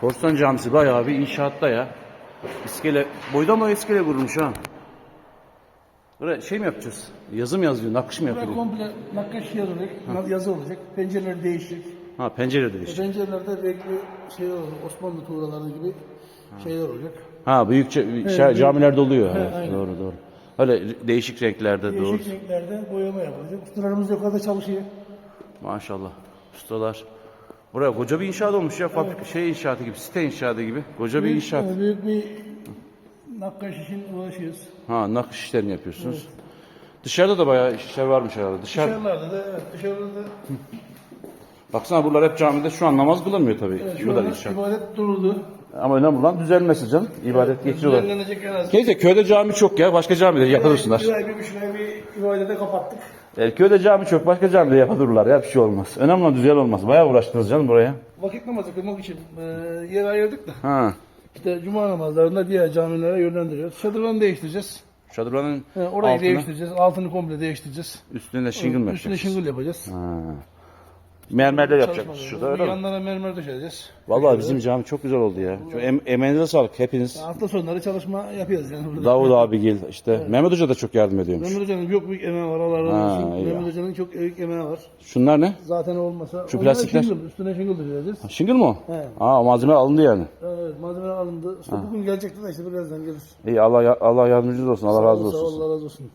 Korsan Camisi bayağı bir inşaatta ya. İskele, boydan boya iskele vurmuş ha. Buraya şey mi yapacağız? Yazı mı yazıyor, nakış mı Buraya yapıyor? komple nakkaş yazılacak, yazı olacak. Pencereler değişecek. Ha pencere E, değiş. pencerelerde renkli şeyler olacak. Osmanlı tuğraları gibi şeyler olacak. Ha büyükçe şey, camilerde oluyor. Evet, aynen. doğru doğru. Öyle değişik renklerde doğru. Değişik renklerde boyama yapılacak. Ustalarımız yukarıda çalışıyor. Maşallah. Ustalar. Buraya koca bir inşaat olmuş ya. Fabrika şey inşaatı gibi, site inşaatı gibi. Koca bir Büyük, inşaat. büyük bir nakkaş için uğraşıyoruz. Ha nakış işlerini yapıyorsunuz. Dışarıda da bayağı işler varmış herhalde. Dışarı. Dışarılarda da evet, dışarıda da Baksana buralar hep camide şu an namaz kılınmıyor tabii. evet, Bu şu kadar anda inşaat. ibadet duruldu. Ama önemli olan düzelmesi canım. İbadet geçiyorlar. Düzenlenecek en az. Neyse köyde cami çok ya. Başka camide yapılırsınlar. Bir ay, bir buçuk ay bir ibadete kapattık. E, köyde cami çok. Başka camide yapılırlar ya. Bir şey olmaz. Önemli olan düzel olmaz. Bayağı uğraştınız canım buraya. Vakit namazı kılmak için e, yer ayırdık da. Ha. İşte cuma namazlarında diğer camilere yönlendiriyoruz. Çadırlarını değiştireceğiz. Çadırların He, orayı altına, değiştireceğiz. Altını komple değiştireceğiz. üstüne de şingil mi Üstüne şıngıl yapacağız. Ha. Mermerler yapacakmış şurada öyle mi? Yanlara mermer döşeceğiz. Vallahi bizim cami çok güzel oldu ya. Şu em emeğinize sağlık hepiniz. Hafta sonları çalışma yapıyoruz yani burada. Davud abigil işte. Mehmet Hoca da çok yardım ediyormuş. Mehmet Hoca'nın çok büyük emeği var. Allah razı Ha, olsun. iyi ya. Mehmet Hoca'nın çok büyük emeği var. Şunlar ne? Zaten olmasa. Şu Onlara plastikler? Şıngıl, üstüne şıngıl döşeceğiz. Mi o? He. Aa malzeme alındı yani. Evet malzemeler alındı. İşte bugün gelecekti de işte birazdan gelir. İyi Allah Allah yardımcınız olsun. Allah razı Sağ olsun. Allah razı olsun.